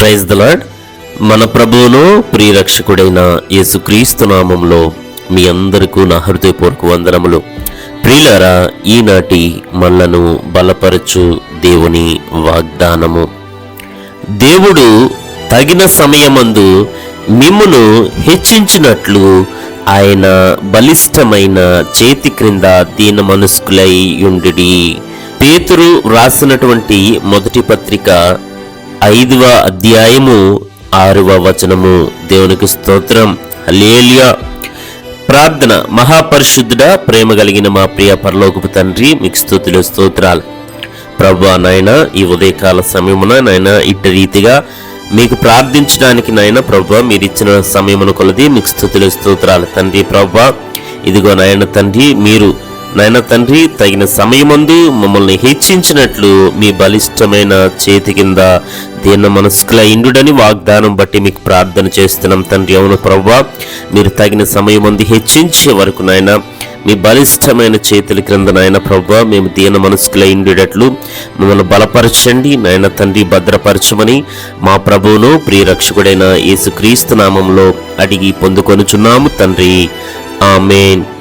Praise the lord మన ప్రభువును ప్రియరక్షకుడైన యేసుక్రీస్తు నామంలో మీ అందరికీ నా హృదయపూర్వక వందనములు. ప్రియులారా ఈనాటి మనలను బలపరచు దేవుని వాగ్దానము. దేవుడు తగిన సమయమందు మిమ్మును హెచ్చించినట్లు ఆయన బలిష్టమైన చేతి క్రింద దీన మనస్కులై ఉండి పేతురు వ్రాసినటువంటి మొదటి పత్రిక ఐదవ అధ్యాయము ఆరవ వచనము. దేవునికి స్తోత్రం. అలేలియా ప్రార్థన. మహాపరిశుద్ధుడ ప్రేమ కలిగిన మా ప్రియ పరలోకపు తండ్రి మీకు స్థుతులు స్తోత్రాలు. ప్రభా నాయన ఈ ఉదయకాల సమయమున నాయన ఇట్టి రీతిగా మీకు ప్రార్థించడానికి నాయన ప్రభా మీరు ఇచ్చిన సమయమును కొలది మీకు స్థుతులు స్తోత్రాలు. తండ్రి ప్రభా ఇదిగో నాయన తండ్రి మీరు నాయన తండ్రి తగిన సమయమందు మమ్మల్ని హెచ్చించినట్లు మీ బలిష్టమైన చేతి కింద దీన మనస్కుల ఇండుడని వాగ్దానం బట్టి మీకు ప్రార్థన చేస్తున్నాం తండ్రి. అవును ప్రవ్వా మీరు తగిన సమయమందు హెచ్చించే వరకు నాయన మీ బలిష్టమైన చేతుల క్రింద నాయన ప్రవ్వ మేము దీన మనస్కుల ఇండేటట్లు మమ్మల్ని బలపరచండి. నాయన తండ్రి భద్రపరచమని మా ప్రభువును ప్రియరక్షకుడైన యేసుక్రీస్తు నామంలో అడిగి పొందుకొనుచున్నాము తండ్రి. ఆమెన్.